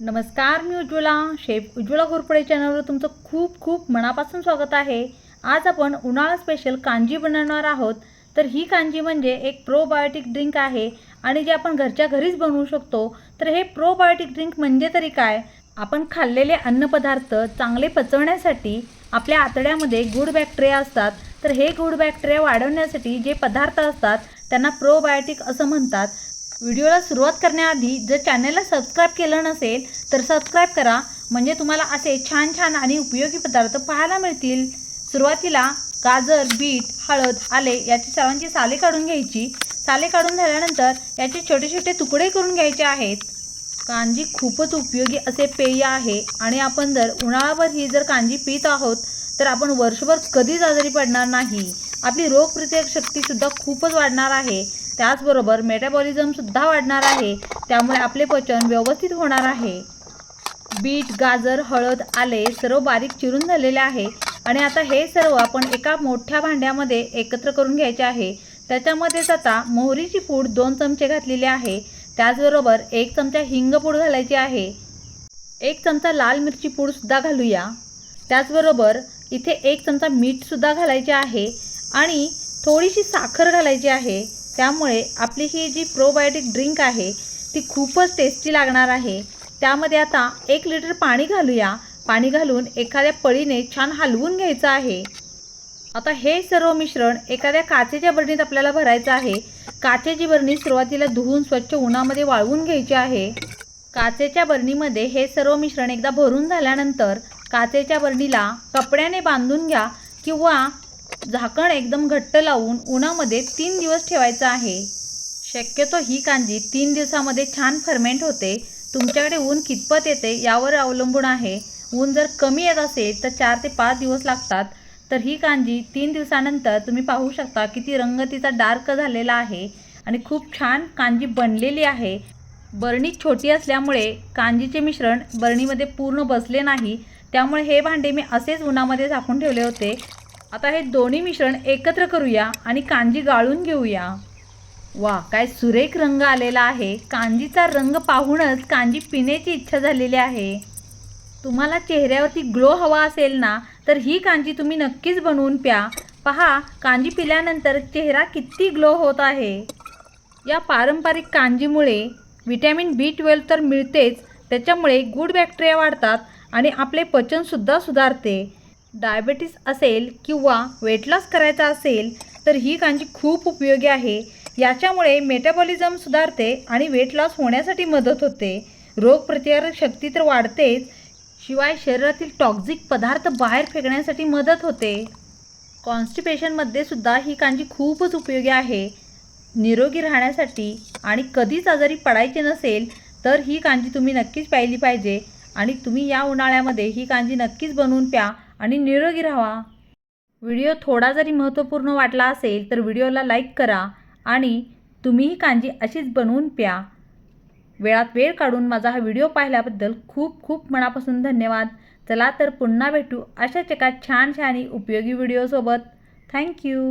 नमस्कार मी उज्ज्वला. शेफ उज्ज्वला घोरपडे चॅनलवर तुमचं खूप खूप मनापासून स्वागत आहे. आज आपण उन्हाळा स्पेशल कांजी बनवणार आहोत. तर ही कांजी म्हणजे एक प्रोबायोटिक ड्रिंक आहे आणि जे आपण घरच्या घरीच बनवू शकतो. तर हे प्रोबायोटिक ड्रिंक म्हणजे तरी काय? आपण खाल्लेले अन्नपदार्थ चांगले पचवण्यासाठी आपल्या आतड्यामध्ये गुड बॅक्टेरिया असतात. तर हे गुड बॅक्टेरिया वाढवण्यासाठी जे पदार्थ असतात त्यांना प्रोबायोटिक असं म्हणतात. व्हिडिओला सुरुवात करण्याआधी जर चॅनलला सबस्क्राईब केलं नसेल तर सबस्क्राईब करा. म्हणजे तुम्हाला असे छान छान आणि उपयोगी पदार्थ पाहायला मिळतील. सुरुवातीला गाजर बीट हळद आले याची सर्वांची साले काढून घ्यायची. साले काढून झाल्यानंतर याचे छोटे छोटे तुकडे करून घ्यायचे आहेत. कांजी खूपच उपयोगी असे पेय आहे आणि आपण जर उन्हाळाभर ही जर कांजी पित आहोत तर आपण वर्षभर कधीच आजारी पडणार नाही. आपली रोगप्रतिकारक शक्तीसुद्धा खूपच वाढणार आहे. त्याचबरोबर मेटाबॉलिझमसुद्धा वाढणार आहे. त्यामुळे आपले पचन व्यवस्थित होणार आहे. बीट गाजर हळद आले सर्व बारीक चिरून झालेले आहे. आणि आता हे सर्व आपण एका मोठ्या भांड्यामध्ये एकत्र करून घ्यायचे आहे. त्याच्यामध्येच आता मोहरीची पूड दोन चमचे घातलेली आहे. त्याचबरोबर एक चमचा हिंग पूड घालायची आहे. एक चमचा लाल मिरची पूडसुद्धा घालूया. त्याचबरोबर इथे एक चमचा मीठसुद्धा घालायचे आहे. आणि थोडीशी साखर घालायची आहे. त्यामुळे आपली ही जी प्रोबायोटिक ड्रिंक आहे ती खूपच टेस्टी लागणार आहे. त्यामध्ये आता एक लिटर पाणी घालूया. पाणी घालून एखाद्या पळीने छान हलवून घ्यायचं आहे. आता हे सर्व मिश्रण एखाद्या काचेच्या बरणीत आपल्याला भरायचं आहे. काचेची बरणी सुरुवातीला धुवून स्वच्छ उन्हामध्ये वाळवून घ्यायची आहे. काचेच्या बरणीमध्ये हे सर्व मिश्रण एकदा भरून झाल्यानंतर काचेच्या बरणीला कपड्याने बांधून घ्या किंवा झाकण एकदम घट्ट लावून उन्हामध्ये तीन दिवस ठेवायचं आहे. शक्यतो ही कांजी तीन दिवसामध्ये छान फर्मेंट होते. तुमच्याकडे ऊन कितपत येते यावर अवलंबून आहे. ऊन जर कमी येत असेल तर चार ते पाच दिवस लागतात. तर ही कांजी तीन दिवसानंतर तुम्ही पाहू शकता किती रंग तिचा डार्क झालेला आहे आणि खूप छान कांजी बनलेली आहे. बरणी छोटी असल्यामुळे कांजीचे मिश्रण बरणीमध्ये पूर्ण बसले नाही. त्यामुळे हे भांडे मी असेच उन्हामध्ये झाकून ठेवले होते. आता हे दोन्ही मिश्रण एकत्र करूया आणि कांजी गाळून घेऊया. वा काय सुरेख रंग आलेला आहे. कांजीचा रंग पाहूनच कांजी पिण्याची इच्छा झालेली आहे. तुम्हाला चेहऱ्यावरती ग्लो हवा असेल ना तर ही कांजी तुम्ही नक्कीच बनवून प्या. पहा कांजी पिल्यानंतर चेहरा किती ग्लो होत आहे. या पारंपरिक कांजीमुळे व्हिटॅमिन बी ट्वेल्व तर मिळतेच त्याच्यामुळे गुड बॅक्टेरिया वाढतात आणि आपले पचनसुद्धा सुधारते. डायबेटीस असेल किंवा वेट लॉस करायचा असेल तर ही कांजी खूप उपयोगी आहे. याच्यामुळे मेटाबॉलिझम सुधारते आणि वेट लॉस होण्यासाठी मदत होते. रोगप्रतिकारक शक्ती तर वाढतेच शिवाय शरीरातील टॉक्झिक पदार्थ बाहेर फेकण्यासाठी मदत होते. कॉन्स्टिपेशनमध्ये सुद्धा ही कांजी खूपच उपयोगी आहे. निरोगी राहण्यासाठी आणि कधीच आजारी पडायचे नसेल तर ही कांजी तुम्ही नक्कीच प्यायली पाहिजे. आणि तुम्ही या उन्हाळ्यामध्ये ही कांजी नक्कीच बनवून प्या. आणि निरोगी राहा. व्हिडिओ थोडा जरी महत्त्वपूर्ण वाटला असेल तर व्हिडिओला लाईक करा आणि तुम्हीही कांजी अशीच बनवून प्या. वेळात वेळ काढून माझा हा व्हिडिओ पाहिल्याबद्दल खूप खूप मनापासून धन्यवाद. चला तर पुन्हा भेटू अशाच एका छान छान उपयोगी व्हिडिओसोबत. थँक्यू.